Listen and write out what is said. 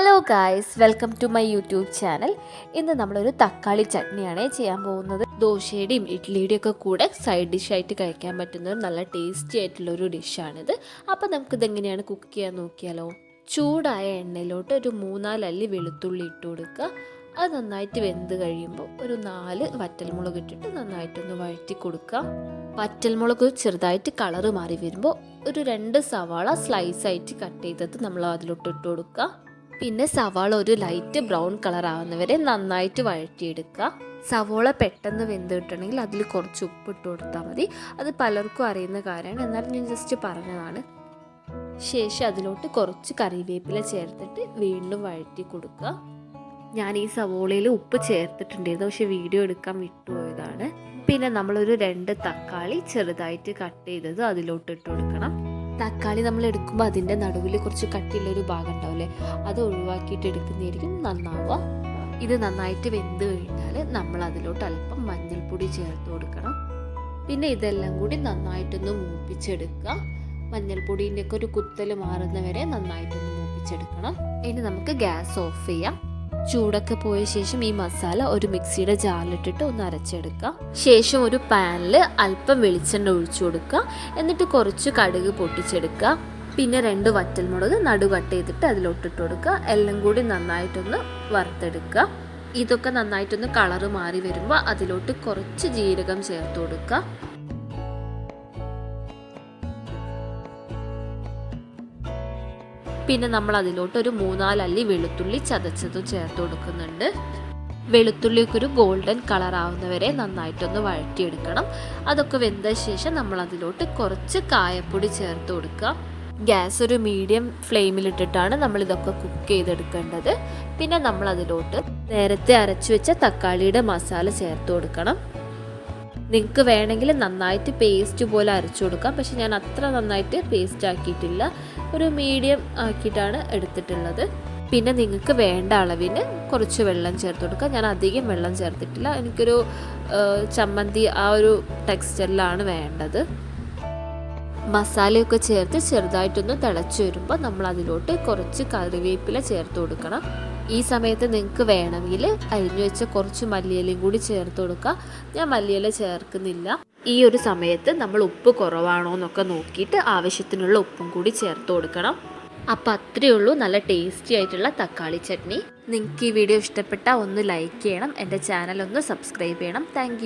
Hello guys welcome to my YouTube channel ഇന്ന് നമ്മളൊരു തക്കാളി ചട്നിയാണ് ചെയ്യാൻ പോകുന്നത്. ദോശയുടെയും ഇഡ്ഡലിയുടെയും ഒക്കെ കൂടെ സൈഡ് ഡിഷായിട്ട് കഴിക്കാൻ പറ്റുന്ന ഒരു നല്ല ടേസ്റ്റി ആയിട്ടുള്ള ഒരു ഡിഷാണിത് അപ്പോൾ നമുക്കിത് എങ്ങനെയാണ് കുക്ക് ചെയ്യാൻ നോക്കിയാലോ? ചൂടായ എണ്ണയിലോട്ട് ഒരു മൂന്നാലല്ലി വെളുത്തുള്ളി ഇട്ട് കൊടുക്കുക. അത് നന്നായിട്ട് വെന്ത് കഴിയുമ്പോൾ ഒരു നാല് വറ്റൽമുളക് ഇട്ടിട്ട് നന്നായിട്ടൊന്ന് വഴറ്റി കൊടുക്കുക. വറ്റൽമുളക് ചെറുതായിട്ട് കളറ് മാറി വരുമ്പോൾ ഒരു രണ്ട് സവാള സ്ലൈസായിട്ട് കട്ട് ചെയ്തത് നമ്മൾ അതിലോട്ട് ഇട്ട് കൊടുക്കുക. പിന്നെ സവാള ഒരു ലൈറ്റ് ബ്രൗൺ കളർ ആവുന്നവരെ നന്നായിട്ട് വഴറ്റിയെടുക്കുക. സവോള പെട്ടെന്ന് വെന്ത് കിട്ടണമെങ്കിൽ അതിൽ കുറച്ച് ഉപ്പ് ഇട്ട് കൊടുത്താൽ മതി. അത് പലർക്കും അറിയുന്ന കാര്യമാണ്. എന്നാലും ഞാൻ ജസ്റ്റ് പറഞ്ഞതാണ്. ശേഷം അതിലോട്ട് കുറച്ച് കറിവേപ്പില ചേർത്തിട്ട് വീണ്ടും വഴറ്റി കൊടുക്കുക. ഞാൻ ഈ സവോളയിൽ ഉപ്പ് ചേർത്തിട്ടുണ്ടായിരുന്നു. പക്ഷെ വീഡിയോ എടുക്കാൻ വിട്ടുപോയതാണ്. പിന്നെ നമ്മളൊരു രണ്ട് തക്കാളി ചെറുതായിട്ട് കട്ട് ചെയ്തത് അതിലോട്ട് ഇട്ട് കൊടുക്കണം. തക്കാളി നമ്മൾ എടുക്കുമ്പോൾ അതിന്റെ നടുവിൽ കുറച്ച് കട്ടിയുള്ളൊരു ഭാഗം ഉണ്ടാവില്ലേ? അത് ഒഴിവാക്കിയിട്ട് എടുക്കുന്നതായിരിക്കും നന്നാവുക. ഇത് നന്നായിട്ട് വെന്ത് കഴിഞ്ഞാൽ നമ്മൾ അതിലോട്ട് അല്പം മഞ്ഞൾപ്പൊടി ചേർത്ത് കൊടുക്കണം. പിന്നെ ഇതെല്ലാം കൂടി നന്നായിട്ടൊന്ന് മൂപ്പിച്ചെടുക്കുക. മഞ്ഞൾപ്പൊടിന്റെയൊക്കെ ഒരു കുത്തൽ മാറുന്നവരെ നന്നായിട്ടൊന്ന് മൂപ്പിച്ചെടുക്കണം. ഇനി നമുക്ക് ഗ്യാസ് ഓഫ് ചെയ്യാം. ചൂടൊക്കെ പോയ ശേഷം ഈ മസാല ഒരു മിക്സിയുടെ ജാറിലിട്ടിട്ട് ഒന്ന് അരച്ചെടുക്കുക. ശേഷം ഒരു പാനിൽ അല്പം വെളിച്ചെണ്ണ ഒഴിച്ചു കൊടുക്കുക. എന്നിട്ട് കുറച്ച് കടുക് പൊട്ടിച്ചെടുക്കുക. പിന്നെ രണ്ട് വറ്റൽമുളക് നടു കട്ട് ചെയ്തിട്ട് അതിലോട്ടിട്ട് കൊടുക്കുക. എല്ലാം കൂടി നന്നായിട്ടൊന്ന് വറുത്തെടുക്കുക. ഇതൊക്കെ നന്നായിട്ടൊന്ന് കളറ് മാറി വരുമ്പോൾ അതിലോട്ട് കുറച്ച് ജീരകം ചേർത്ത് കൊടുക്കുക. പിന്നെ നമ്മൾ അതിലോട്ട് ഒരു മൂന്നാലല്ലി വെളുത്തുള്ളി ചതച്ചതും ചേർത്ത് കൊടുക്കുന്നുണ്ട്. വെളുത്തുള്ളിയൊക്കെ ഒരു ഗോൾഡൻ കളർ ആവുന്നവരെ നന്നായിട്ടൊന്ന് വഴറ്റിയെടുക്കണം. അതൊക്കെ വെന്ത ശേഷം നമ്മൾ അതിലോട്ട് കുറച്ച് കായപ്പൊടി ചേർത്ത് കൊടുക്കുക. ഗ്യാസ് ഒരു മീഡിയം ഫ്ലെയിമിലിട്ടിട്ടാണ് നമ്മൾ ഇതൊക്കെ കുക്ക് ചെയ്തെടുക്കേണ്ടത്. പിന്നെ നമ്മൾ അതിലോട്ട് നേരത്തെ അരച്ചു വെച്ച തക്കാളിയുടെ മസാല ചേർത്ത് കൊടുക്കണം. നിങ്ങൾക്ക് വേണമെങ്കിൽ നന്നായിട്ട് പേസ്റ്റ് പോലെ അരച്ചു കൊടുക്കാം. പക്ഷെ ഞാൻ അത്ര നന്നായിട്ട് പേസ്റ്റ് ആക്കിയിട്ടില്ല. ഒരു മീഡിയം ആക്കിയിട്ടാണ് എടുത്തിട്ടുള്ളത്. പിന്നെ നിങ്ങൾക്ക് വേണ്ട അളവിന് കുറച്ച് വെള്ളം ചേർത്ത് കൊടുക്കുക. ഞാൻ അധികം വെള്ളം ചേർത്തിട്ടില്ല. എനിക്കൊരു ചമ്മന്തി ആ ഒരു ടെക്സ്ചറിലാണ് വേണ്ടത്. മസാലയൊക്കെ ചേർത്ത് ചെറുതായിട്ടൊന്ന് തിളച്ച് വരുമ്പോൾ നമ്മൾ അതിലോട്ട് കുറച്ച് കറിവേപ്പില ചേർത്ത് കൊടുക്കണം. ഈ സമയത്ത് നിങ്ങൾക്ക് വേണമെങ്കിൽ അരിഞ്ഞു വെച്ച കുറച്ച് മല്ലിയിലയും കൂടി ചേർത്ത് കൊടുക്കുക ഞാൻ മല്ലിയില ചേർക്കുന്നില്ല. ഈ ഒരു സമയത്ത് നമ്മൾ ഉപ്പ് കുറവാണോ എന്നൊക്കെ നോക്കിയിട്ട് ആവശ്യത്തിനുള്ള ഉപ്പും കൂടി ചേർത്ത് കൊടുക്കണം. അപ്പോൾ അത്രയേ ഉള്ളൂ. നല്ല ടേസ്റ്റി ആയിട്ടുള്ള തക്കാളി ചട്നി. നിങ്ങൾക്ക് ഈ വീഡിയോ ഇഷ്ടപ്പെട്ടാൽ ഒന്ന് ലൈക്ക് ചെയ്യണം. എന്റെ ചാനൽ ഒന്ന് സബ്സ്ക്രൈബ് ചെയ്യണം. താങ്ക്